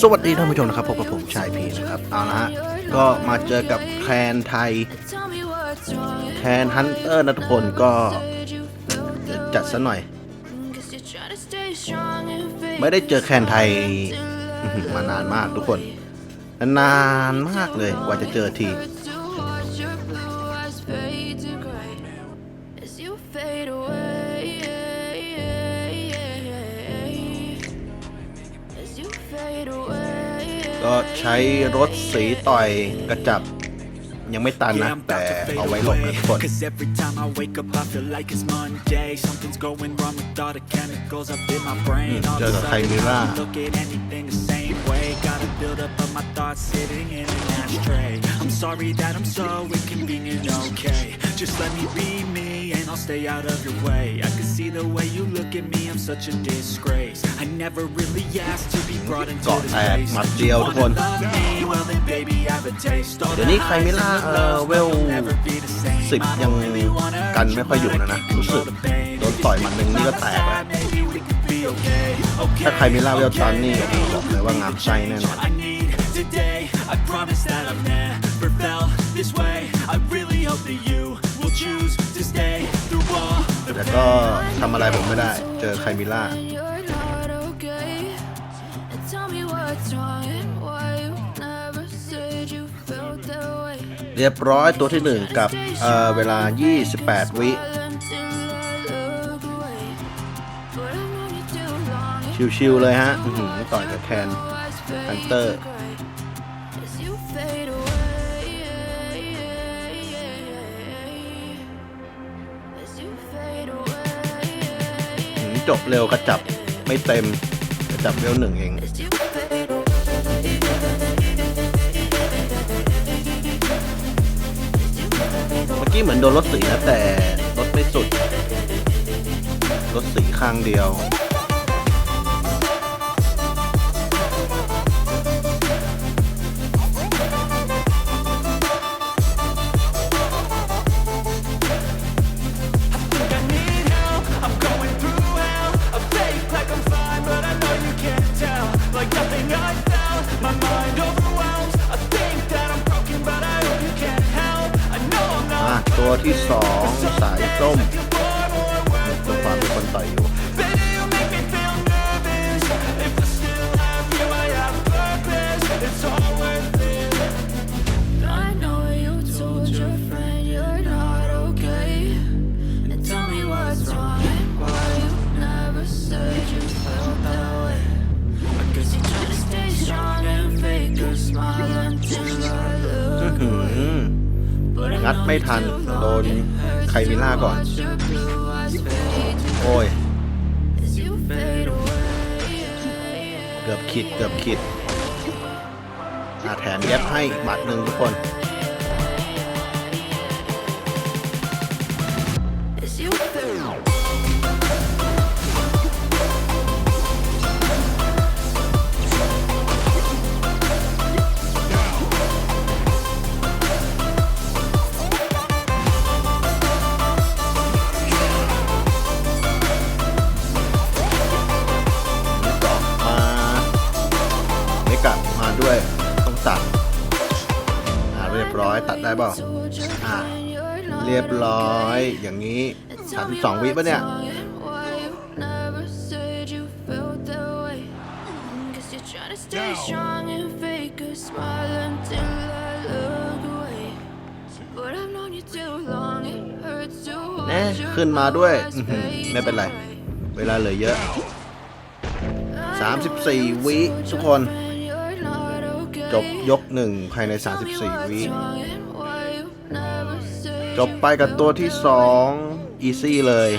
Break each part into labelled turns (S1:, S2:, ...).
S1: สวัสดีท่านผู้ชมนะครับพบกับผมชายพีนะครับเอาละฮะก็มาเจอกับแคนไทยแคนฮันเตอร์นะทุกคนก็จัดซะหน่อย ไม่ได้เจอแคนไทยมานานมากทุกคน นานมากเลยกว่าจะเจอที
S2: Fade
S1: ก็ใช้รถสีต่อยกระจับยังไม่ตัน
S3: Yeah,
S1: นะ
S3: I'm
S1: แต่
S3: about to fade
S1: เอาไว้หลบนะ
S3: away
S1: ทุกคน
S3: Cause every time I wake up I feel like it's Monday Something's going wrong with all the chemicals up in my brain
S1: Hmm,
S3: All of a
S1: jöötä
S3: sudden I
S1: Chimera.
S3: don't look at anything the same way Gotta build up of my thoughts sitting in an ashtray I'm sorry that I'm so inconvenient, okay Just let me be me and I'll stay out of your way I can see the way you look at me, I'm such a disgrace I never really asked to be brought into
S1: เกาะ
S3: this
S1: แตก
S3: place
S1: หมัดเดียวทุกคน
S3: Love me, well then baby have a taste All
S1: เดี๋ยวนี้
S3: the
S1: ใครไม่ล่าเออเวล
S3: never be the same
S1: สิบยังกันไม่ค่อยอยู่นะนะ รู้สึกโดนต่อยหมันหนึ่งนี่ก็แตกแล้ว ถ้าใครไม่ล่าเวลตันนี่บอกเลยว่างามใส้แน่นอน แต่ก็ทำอะไรผมไม่ได้ เจอใครมิล่า เรียบร้อยตัวที่หนึ่งกับเเวลา 28 วิ ชิวๆเลยฮะต่อยกับแคน Hunter.
S2: As you fade away. As you fade away.
S1: อื้อหือจบเร็วกระจับไม่เต็มกระจับเร็วหนึ่งเองเมื่อกี้เหมือนโดนรถสีนะแต่รถไม่สุด รถสีข้างเดียว ตัวที่สองสายส้มตัวความเป็นคนต่อยอยู่
S3: Baby,
S1: งัดไม่ทัน โดนไคมิล่าก่อน โอ้ย เกือบขีดเกือบขีดอาแถมแย็บให้หมัดหนึ่งทุกคน ได้เปล่า
S2: told your
S1: อ่า
S2: friend you're not
S1: เรียบร้อยอย่างนี้สามสองวิปะเนี่ย
S2: Stay strong and fake a smile until I look away. But I've known you too long, it hurts to
S1: แน่
S2: watch your
S1: ขึ้นมาด้วย
S2: blue eyes
S1: อื้อหือ
S2: fade
S1: ไม่เป็นไร
S2: to gray.
S1: เวลาเหลือเยอะ 34 วิทุกคน จบยกหนึ่งภายใน 34 วิ จบไปกับตัวที่สองอีซี่เลย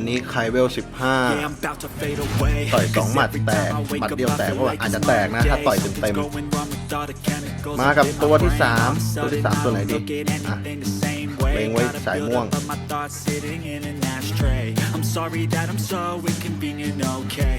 S1: อันนี้ใครเวล
S3: Yeah, I'm about to fade away.
S1: ต่อยสอง
S3: Cause
S1: หมัด
S3: every
S1: แตก
S3: time I wake
S1: หมัด
S3: up,
S1: เดียว
S3: I
S1: แตก
S3: feel
S1: เพราะว่า
S3: like
S1: อาจ
S3: it's
S1: จะแตกนะถ้าต่อย
S3: Monday.
S1: เต็ม
S3: Something's going wrong with all the chemicals
S1: มากับ
S3: up in my
S1: ตัวที่
S3: brain.
S1: สาม
S3: All of a
S1: ตัวที่
S3: sudden
S1: สาม
S3: I
S1: ตัวไหน
S3: don't
S1: ดี
S3: look at
S1: อะ
S3: anything the same way. way.
S1: Wait, wait,
S3: Gotta
S1: side
S3: build
S1: ม่วง
S3: up of my thoughts sitting in an ashtray. I'm sorry that I'm so inconvenient, okay?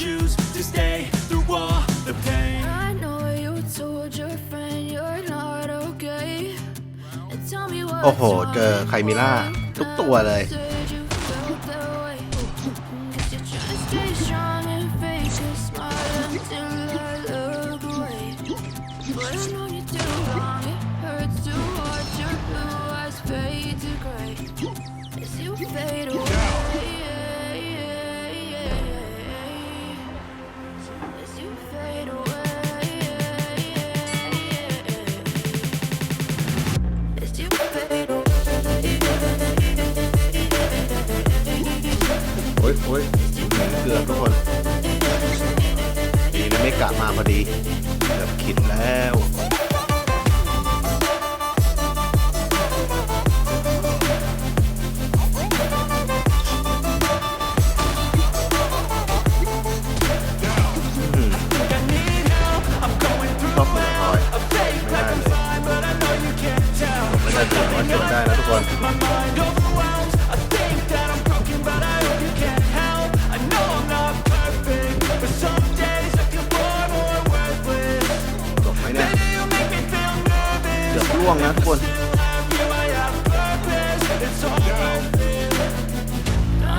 S3: choose to stay through all the pain.
S2: I know you told your friend you're not okay. And tell me what's
S1: โอ้โห
S2: wrong
S1: เจอไคมิล่าทุกตัวเลย โอ้ยเกือบทุกคนดีนะไม่กะมาพอดีเกือบขิดแล้วอบเหมือนพลอยไม่ได้เลยผมไม่ได้ถึงว่าจบได้นะทุกคน ล่วงนะทุกคน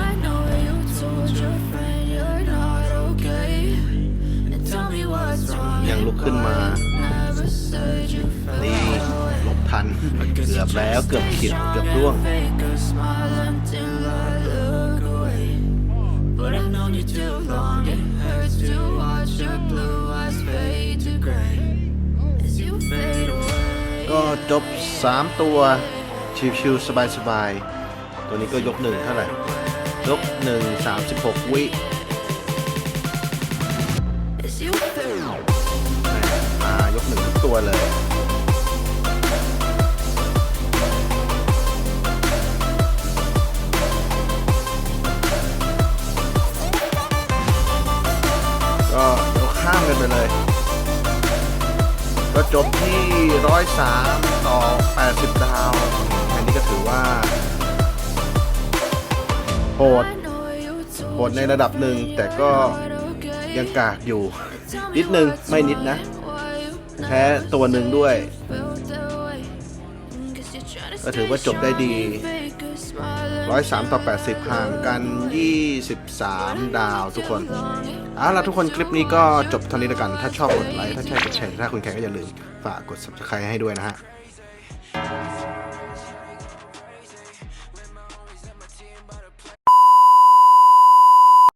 S2: I know you told your friend you're not okay. And tell me what's wrong.
S1: ยังลุกขึ้นมา
S2: Never said you felt
S1: นี่
S2: that way.
S1: หลบทัน เกือบแล้วเกือบขิดเกือบล่วง
S2: Fake a smile until I look away. But I've known you too long. It hurts to watch your blue eyes fade to gray as you fade away.
S1: ก็จบ 3 ตัว ชิวๆสบายๆ ตัวนี้ก็ยกหนึ่งเท่าไหร่ ยกหนึ่งสา
S2: มสิบหกวิ
S1: มายกหนึ่งทุกตัวเลย ก็จบที่ร้อยสามต่อ80ดาว อันนี้ก็ถือว่าโหดโหดในระดับหนึ่งแต่ก็ยังกากอยู่ นิดนึงไม่นิดนะ แพ้ตัวหนึ่งด้วย ก็ถือว่าจบได้ดี 103 ต่อ 80 ห่างกัน 23 ดาวทุกคนเอาล่ะทุกคนคลิปนี้ก็จบเท่านี้แล้วกัน ถ้าชอบกดไลค์ ถ้าใช่กดแชร์ ถ้าคุณแขกก็อย่าลืมฝากกด subscribe ให้ด้วยนะฮะ